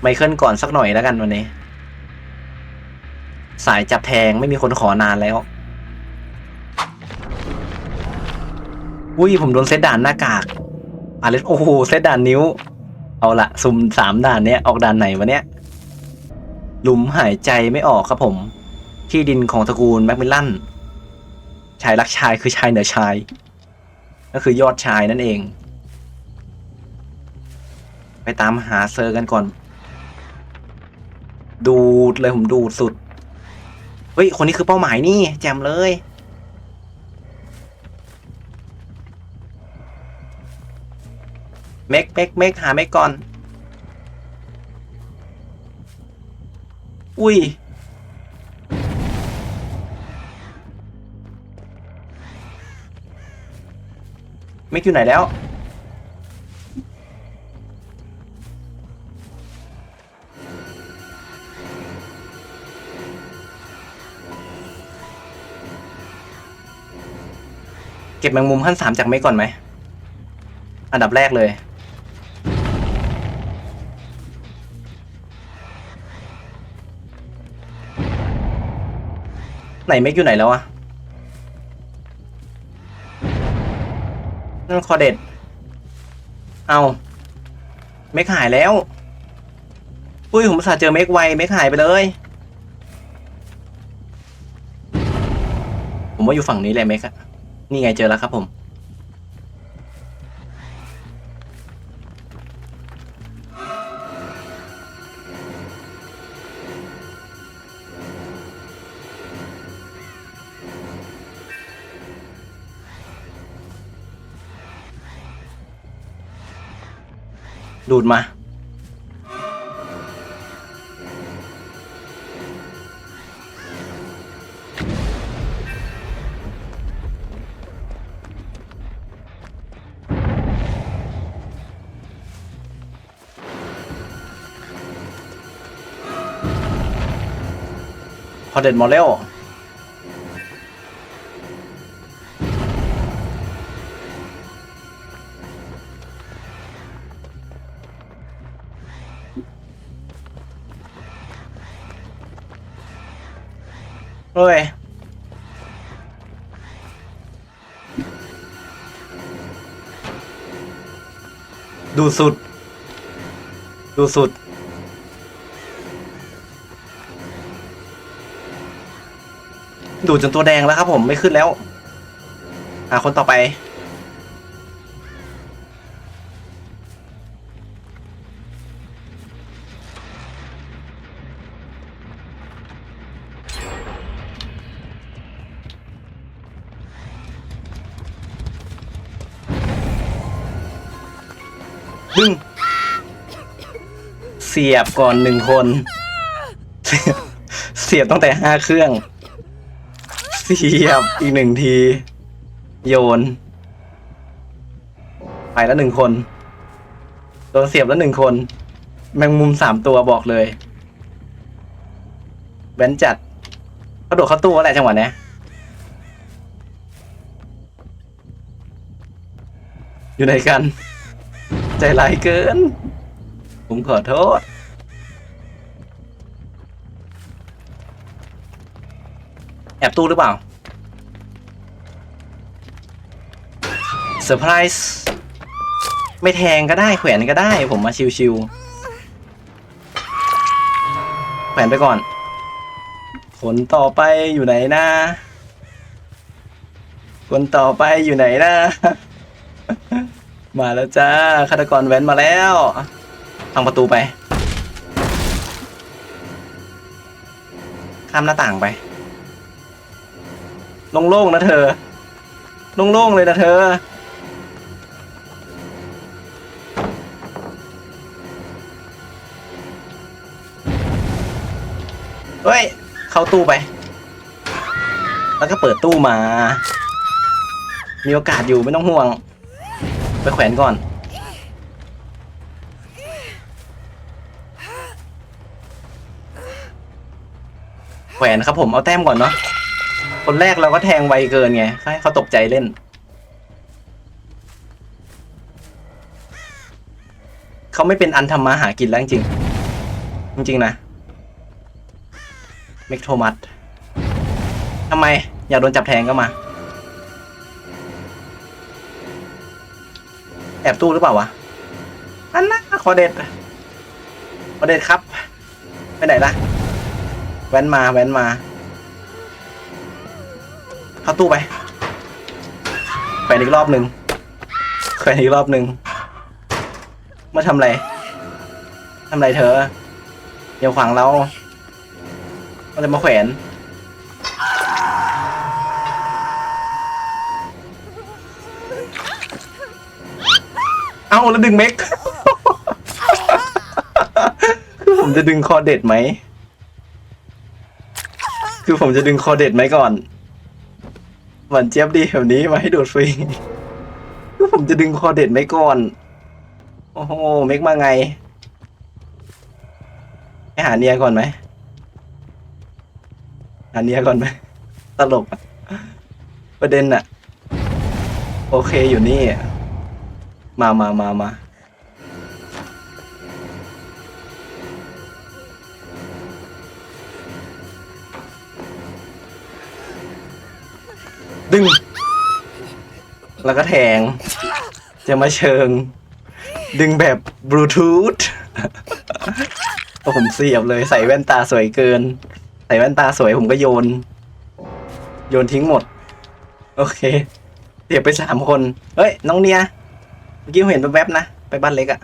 ไมเคิลก่อนสักหน่อยแล้วกันวันนี้ สายจับแทงไม่มีคนขอนานแล้ว อุ้ยผมโดนเซตด่านหน้ากากอะไรโอ้โหเซตด่านนิ้ว เอาละซุ่มสามด่านเนี้ยออกด่านไหนวะเนี้ยหลุมหายใจไม่ออกครับผม ที่ดินของตระกูลแมคมิลลันชายรักชายคือชายเหนือชาย ก็คือยอดชายนั่นเอง ไปตามหาเซอร์กันก่อน ดูดเลยผมดูดสุด เฮ้ย คนนี้คือเป้าหมายนี่ แจมเลย เมกเมกเมกหาเมกก่อน อุ้ย เมกอยู่ไหนแล้ว เก็บแมงมุมขั้นสามจากเมกก่อนไหม อันดับแรกเลย ไหนเมกอยู่ไหนแล้วอะนั่นคอเด็ด เอาเมกหายแล้วอุ้ยผมอุตสาห์เจอเมกไวเมกหายไปเลย ผมว่าอยู่ฝั่งนี้แหละเมกอะ นี่ไงเจอแล้วครับผม ดูดมา เด็ดมดแล้วเฮ้ยดูสุด ดูสุด ดูดจนตัวแดงแล้วครับผมไม่ขึ้นแล้วหาคนต่อไป ดึง เสียบก่อนหนึ่งคน เสียบตั้งแต่ห้าเครื่อง เสียบอีกหนึ่งที โยน ไปแล้วหนึ่งคน โดนเสียบแล้วหนึ่งคน แมงมุมสามตัวบอกเลยแบนจัดเขาโดดเข้าตู้แหละจังหวะเนี้ยอยู่ไหนกัน ใจร้ายเกิน ผมขอโทษ แอบตู้หรือเปล่าเซอร์ไพรส์ไม่แทงก็ได้แขวนก็ได้ ผมมาชิวๆแขวนไปก่อนคนต่อไปอยู่ไหนนะคนต่อไปอยู่ไหนนะ มาแล้วจ้าฆาตกรแว้นมาแล้วทางประตูไป ข้ามหน้าต่างไป โล่งๆนะเธอโล่งๆเลยนะเธอ เฮ้ย เข้าตู้ไป แล้วก็เปิดตู้มา มีโอกาสอยู่ไม่ต้องห่วง ไปแขวนก่อนแขวนครับผมเอาแต้มก่อนเนาะ คนแรกเราก็แทงไวเกินไงให้เขาตกใจเล่น เขาไม่เป็นอันทำมาหากินแล้วจริงๆริงๆนะเมกโทมัสทำไม อยากโดนจับแทงก็มา แอบตู้หรือเปล่าวะ อันน่ะคอเด็ดคอเด็ดครับ ไปไหนล่ะ แว้นมา แว้นมา เข้าตู้ไปแขวนอีกรอบหนึ่งแขวนอีกรอบหนึ่งมาทำอะไรทำอะไรเธออย่าขวางเรามันจะมาแขวนเอาแล้วดึงเม็กคือผมจะดึงคอเด็ดไหม คือผมจะดึงคอเด็ดไหมก่อน หวานเจี๊ยบดีแบบนี้มาให้ดูดฟรีคือผมจะดึงคอเด็ดไหมก่อน โอ้โหเมกมาไงไปหาเนียก่อนไหมหาเนียก่อนไหมตลกอะประเด็นอะโอเคอยู่นี่ มามามามา ดึง แล้วก็แทง จะมาเชิง ดึงแบบบลูทูธโอ้ผมเสียบเลยใส่แว่นตาสวยเกิน ใส่แว่นตาสวยผมก็โยน โยนทิ้งหมด โอเคเสียบไปสามคน เฮ้ย น้องเนียเมื่อกี้เห็นแวบๆนะ ไปบ้านเล็กอะ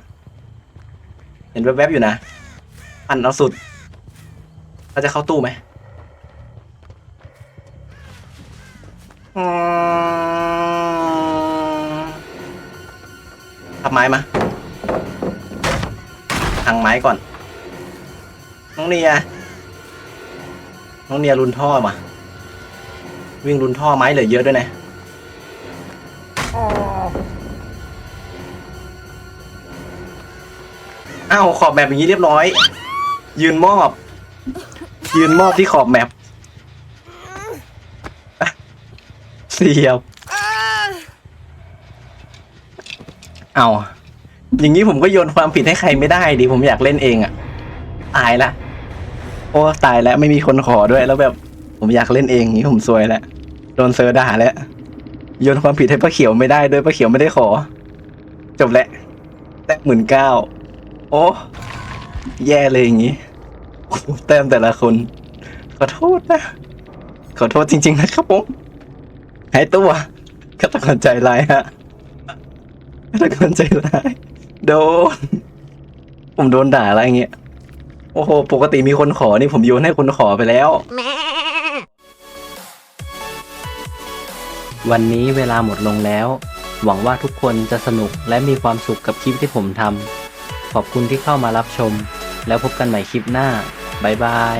เห็นแวบๆอยู่นะปั่นเอาสุดเราจะเข้าตู้ไหม ทับไม้มาทางไม้ก่อน น้องเนีย น้องเนียรุนท่อมา วิ่งรุนท่อไม้เหลือเยอะด้วยนะอ้าวขอบแมปอย่างนี้เรียบร้อย ยืนมอบ ยืนมอบที่ขอบแมปอะ เสียบ เอาอย่างนี้ผมก็โยนความผิดให้ใครไม่ได้ดิผมอยากเล่นเองอะตายละโอ้ตายแล้วไม่มีคนขอด้วยแล้วแบบ ผมอยากเล่นเองอย่างนี้ผมซวยแล้วโดนเซอร์ด่าแล้วโยนความผิดให้ป้าเขียวไม่ได้ด้วยป้าเขียวไม่ได้ขอ จบแล้วแต้มหมื่นเก้าโอ้แย่เลยอย่างนี้แต้มแต่ละคน ขอโทษนะ ขอโทษจริง ๆ นะครับผม หายตัวฆาตกรใจร้ายฮะฆาตกรใจร้ายโดนผมโดนด่าอะไรเงี้ยโอ้โห ปกติมีคนขอนี่ผมโยนให้คนขอไปแล้ว วันนี้เวลาหมดลงแล้ว หวังว่าทุกคนจะสนุกและมีความสุขกับคลิปที่ผมทำขอบคุณที่เข้ามารับชม แล้วพบกันใหม่คลิปหน้า บ๊ายบาย